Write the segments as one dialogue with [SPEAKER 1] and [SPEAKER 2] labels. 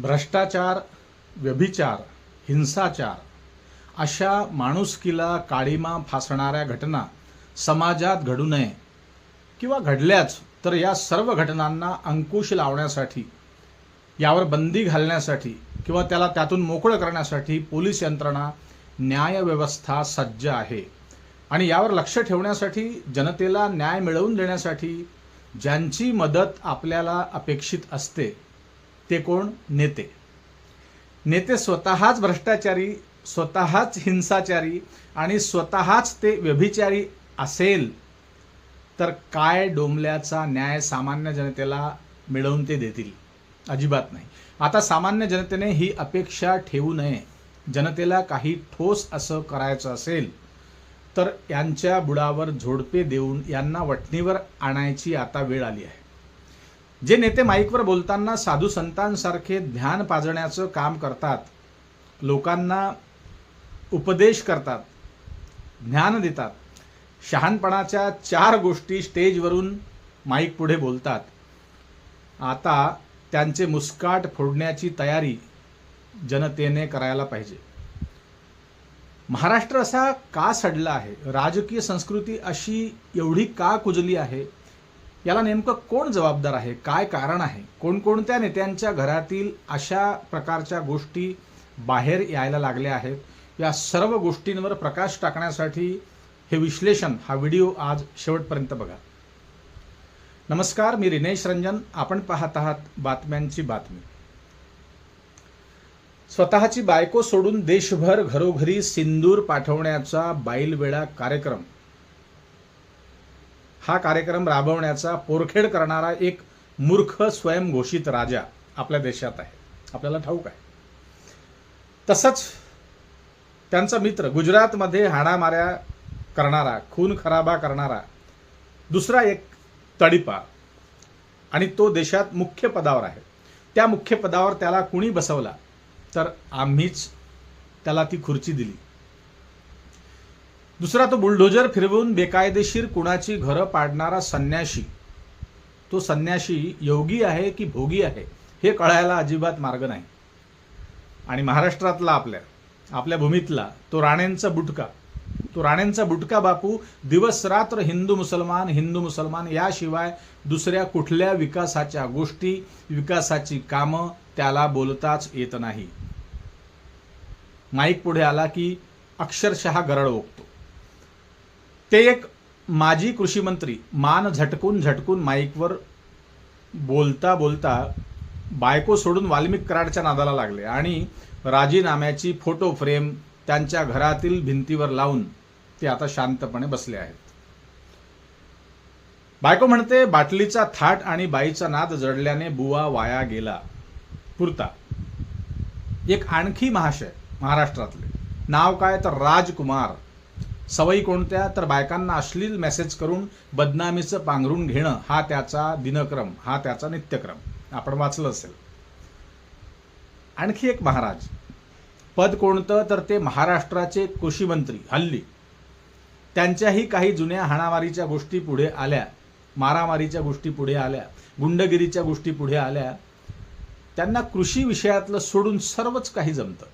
[SPEAKER 1] भ्रष्टाचार व्यभिचार हिंसाचार अशा माणुसकीला काळीमा फासणाऱ्या घटना समाजात घडू नये किंवा घडल्याच तर या सर्व घटनांना अंकुश लावण्यासाठी यावर बंदी घालण्यासाठी किंवा त्याला त्यातून मोकळं करण्यासाठी पोलीस यंत्रणा न्यायव्यवस्था सज्ज आहे. आणि यावर लक्ष ठेवण्यासाठी जनतेला न्याय मिळवून देण्यासाठी ज्यांची मदत आपल्याला अपेक्षित असते ते कोण? नेते. नेते स्वतःच भ्रष्टाचारी स्वतःच हिंसाचारी आणि स्वतःच ते व्यभिचारी असेल तर काय डोंबल्याचा न्याय सामान्य जनतेला मिळवून ते देतील? अजिबात नाही. आता सामान्य जनतेने ही अपेक्षा ठेवू नये. जनतेला काही ठोस असं करायचं असेल तर यांच्या बुडावर झोडपे देऊन यांना वटणीवर आणायची आता वेळ आली आहे. जे नेते माईकवर बोलताना साधू संतांसारखे ध्यान पाजण्याचं काम करतात लोकांना उपदेश करतात ज्ञान देतात शहाणपणाच्या चार गोष्टी स्टेजवरून माईक पुढे बोलतात. आता त्यांचे मुस्काट फोडण्याची तयारी जनतेने करायला पाहिजे. महाराष्ट्र असा का सडला आहे? राजकीय संस्कृती अशी एवढी का कुजली आहे? याला नेमकं कोण जबाबदार आहे? काय कारण आहे? कोणकोणत्या नेत्यांच्या घरातील अशा प्रकारच्या गोष्टी बाहेर यायला लागल्या आहेत? या सर्व गोष्टींवर प्रकाश टाकण्यासाठी हे विश्लेषण हा व्हिडिओ आज शेवटपर्यंत बघा. नमस्कार मी रिनेश रंजन. आपण पाहत आहात बातम्यांची बातमी. स्वतःची बायको सोडून देशभर घरोघरी सिंदूर पाठवण्याचा बाईलवेळा कार्यक्रम. हा कार्यक्रम राबवण्याचा पोरखेड करणारा एक मूर्ख स्वयंघोषित राजा आपल्या देशात आहे. आपल्याला ठाऊक आहे. तसंच त्यांचा मित्र गुजरातमध्ये हाणामाऱ्या करणारा खून खराबा करणारा दुसरा एक तडीपा आणि तो देशात मुख्य पदावर आहे. त्या मुख्य पदावर त्याला कुणी बसवला तर आम्हीच त्याला ती खुर्ची दिली. दुसरा तो बुलडोजर फिरवून बेकायदेशीर कुणाची घरं पाडणारा संन्याशी. तो संन्याशी योगी आहे की भोगी आहे हे कळायला अजिबात मार्ग नाही. आणि महाराष्ट्रातला आपल्या आपल्या भूमीतला तो राणेंचा बुटका. तो राणेंचा बुटका बापू दिवस रात्र हिंदू मुसलमान हिंदू मुसलमान याशिवाय दुसऱ्या कुठल्या विकासाच्या गोष्टी विकासाची कामं त्याला बोलताच येत नाही. माईक पुढे आला की अक्षरशः गरळ ओकतो. ते एक माजी कृषी मंत्री मान झटकून झटकून माईकवर बोलता बोलता बायको सोडून वाल्मिक कराडच्या नादाला लागले आणि राजीनाम्याची फोटो फ्रेम त्यांच्या घरातील भिंतीवर लावून ते आता शांतपणे बसले आहेत. बायको म्हणते बाटलीचा थाट आणि बाईचा नाद जडल्याने बुवा वाया गेला. पुरता. एक आणखी महाशय महाराष्ट्रातले. नाव काय? तर राजकुमार. सवयी कोणत्या तर बायकांना अश्लील मेसेज करून बदनामीचं पांघरून घेणं हा त्याचा दिनक्रम हा त्याचा नित्यक्रम. आपण वाचलं असेल. आणखी एक महाराज. पद कोणतं तर ते महाराष्ट्राचे कृषी मंत्री हल्ली. त्यांच्याही काही जुन्या हाणामारीच्या गोष्टी पुढे आल्या मारामारीच्या गोष्टी पुढे आल्या गुंडगिरीच्या गोष्टी पुढे आल्या. त्यांना कृषी विषयातलं सोडून सर्वच काही जमतं.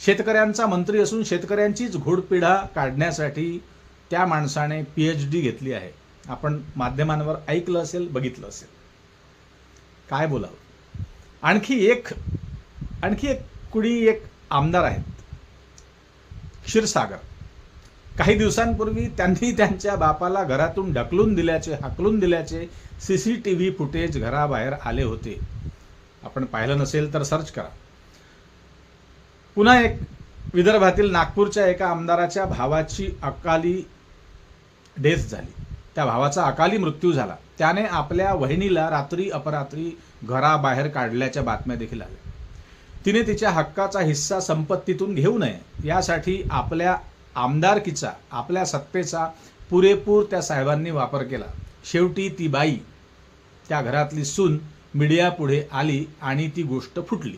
[SPEAKER 1] शेतकऱ्यांचा मंत्री असून शेतकऱ्यांचीच घोडपिढा काढण्यासाठी त्या माणसाने पी एच डी घेतली आहे. आपण माध्यमांवर ऐकलं असेल बघितलं असेल. काय बोलावं? आणखी एक आणखी एक कुणी एक आमदार आहेत. क्षीरसागर. काही दिवसांपूर्वी त्यांनी त्यांच्या बापाला घरातून ढकलून दिल्याचे हाकलून दिल्याचे C C T V footage घराबाहेर आले होते. आपण पाहिलं नसेल तर सर्च करा. पुन्हा एक विदर्भातील नागपूरच्या एका आमदाराच्या भावाची अकाली डेथ झाली. त्या भावाचा अकाली मृत्यू झाला. त्याने आपल्या वहिनीला रात्री अपरात्री घराबाहेर काढल्याच्या बातम्या देखील आल्या. तिने तिच्या हक्काचा हिस्सा संपत्तीतून घेऊ नये यासाठी आपल्या आमदारकीचा आपल्या सत्तेचा पुरेपूर त्या साहेबांनी वापर केला. शेवटी ती बाई त्या घरातली सून मीडियापुढे आली आणि ती गोष्ट फुटली.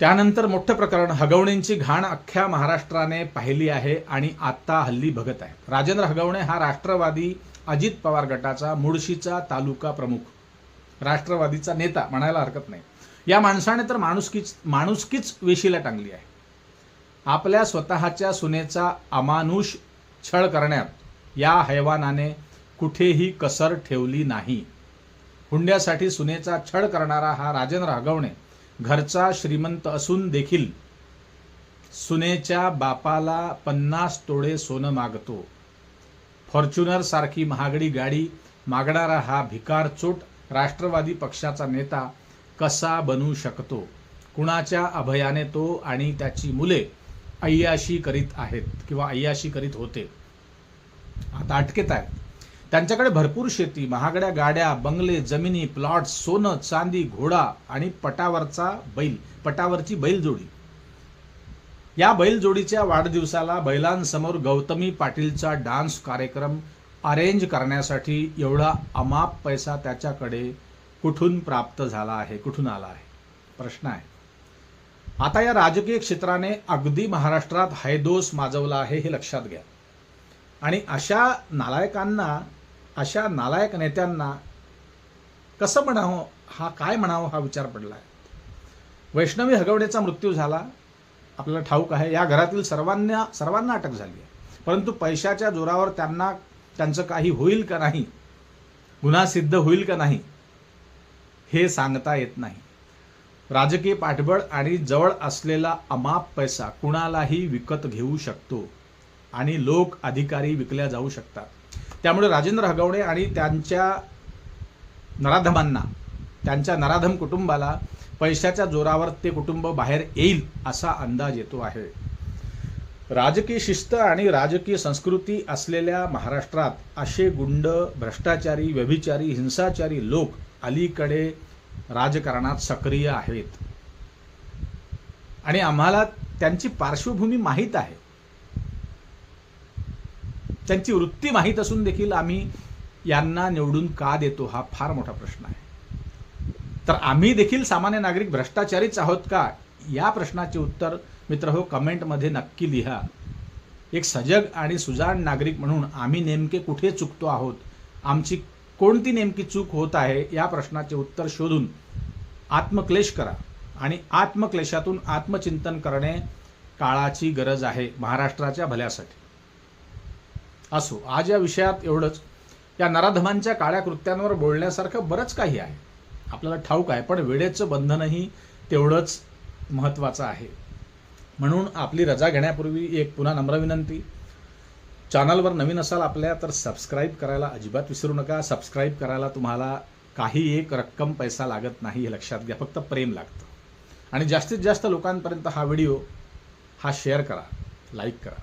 [SPEAKER 1] त्यानंतर मोठं प्रकरण हगवणेंची घाण अख्ख्या महाराष्ट्राने पाहिली आहे आणि आता हल्ली बघत आहे. राजेंद्र हगवणे हा राष्ट्रवादी अजित पवार गटाचा मुळशीचा तालुका प्रमुख राष्ट्रवादीचा नेता म्हणायला हरकत नाही. या माणसाने तर माणुसकीच माणुसकीच वेशीला टांगली आहे. आपल्या स्वतःच्या सुनेचा अमानुष छळ करण्यात या हैवानाने कुठेही कसर ठेवली नाही. हुंड्यासाठी सुनेचा छळ करणारा हा राजेंद्र हगवणे घरचा श्रीमंत असून देखील सुनेच्या बापाला पन्नास तोडे सोनं मागतो. फॉर्च्युनर सारखी महागडी गाडी मागणारा हा भिकार चोट राष्ट्रवादी पक्षाचा नेता कसा बनू शकतो? कुणाच्या अभयाने तो आणि त्याची मुले अय्याशी करीत आहेत किंवा अय्याशी करीत होते? आता अटकेत आहेत. त्यांच्याकडे भरपूर शेती महागड्या गाड्या बंगले जमिनी प्लॉट सोनं चांदी घोडा आणि पटावरचा बैल पटावरची बैलजोडी. या बैलजोडीच्या वाढदिवसाला बैलांसमोर गौतमी पाटीलचा डान्स कार्यक्रम अरेंज करण्यासाठी एवढा अमाप पैसा त्याच्याकडे कुठून प्राप्त झाला आहे कुठून आला आहे? प्रश्न आहे. आता या राजकीय क्षेत्राने अगदी महाराष्ट्रात हैदोस माजवला आहे हे लक्षात घ्या. आणि अशा नालायकांना अशा नालायक नेत्यांना कसं म्हणावं हा काय म्हणावं हा विचार पडला आहे वैष्णवी हगवणेचा मृत्यू झाला. आपल्याला ठाऊक आहे या घरातील सर्वांना सर्वांना अटक झाली आहे. परंतु पैशाच्या जोरावर त्यांना त्यांचं काही होईल का नाही गुन्हा सिद्ध होईल का नाही हे सांगता येत नाही. राजकीय पाठबळ आणि जवळ असलेला अमाप पैसा कुणालाही विकत घेऊ शकतो. आणि लोक अधिकारी विकल्या जाऊ शकतात. त्यामुळे राजेंद्र हगवणे आणि त्यांच्या नराधमांना त्यांच्या नराधम कुटुंबाला पैशाच्या जोरावर ते कुटुंब बाहेर येईल असा अंदाज येतो आहे. राजकीय शिस्त आणि राजकीय संस्कृती असलेल्या महाराष्ट्रात असे गुंड भ्रष्टाचारी व्यभिचारी हिंसाचारी लोक अलीकडे राजकारणात सक्रिय आहेत. आणि आम्हाला त्यांची पार्श्वभूमी माहीत आहे. त्यांची वृत्ती माहीत असून देखील आम्ही यांना निवडून का देतो हा फार मोठा प्रश्न आहे. तर आम्ही देखील सामान्य नागरिक भ्रष्टाचारीच आहोत का? या प्रश्नाचे उत्तर मित्र हो कमेंटमध्ये नक्की लिहा. एक सजग आणि सुजाण नागरिक म्हणून आम्ही नेमके कुठे चुकतो आहोत? आमची कोणती नेमकी चूक होत आहे? या प्रश्नाचे उत्तर शोधून आत्मक्लेश करा आणि आत्मक्लेशातून आत्मचिंतन करणे काळाची गरज आहे महाराष्ट्राच्या भल्यासाठी. असो आज या विषयात एवढंच. या नराधमांच्या काळ्या कृत्यांवर बोलण्यासारखं बरंच काही आहे. आपल्याला ठाऊक आहे पण वेळेचं बंधनही तेवढंच महत्त्वाचं आहे. म्हणून आपली रजा घेण्यापूर्वी एक पुन्हा नम्र विनंती. चॅनलवर नवीन असाल आपल्या तर सबस्क्राईब करायला अजिबात विसरू नका. सबस्क्राईब करायला तुम्हाला काही एक रक्कम पैसा लागत नाही हे लक्षात घ्या. फक्त प्रेम लागतं. आणि जास्तीत जास्त लोकांपर्यंत हा व्हिडिओ हा शेअर करा लाईक करा.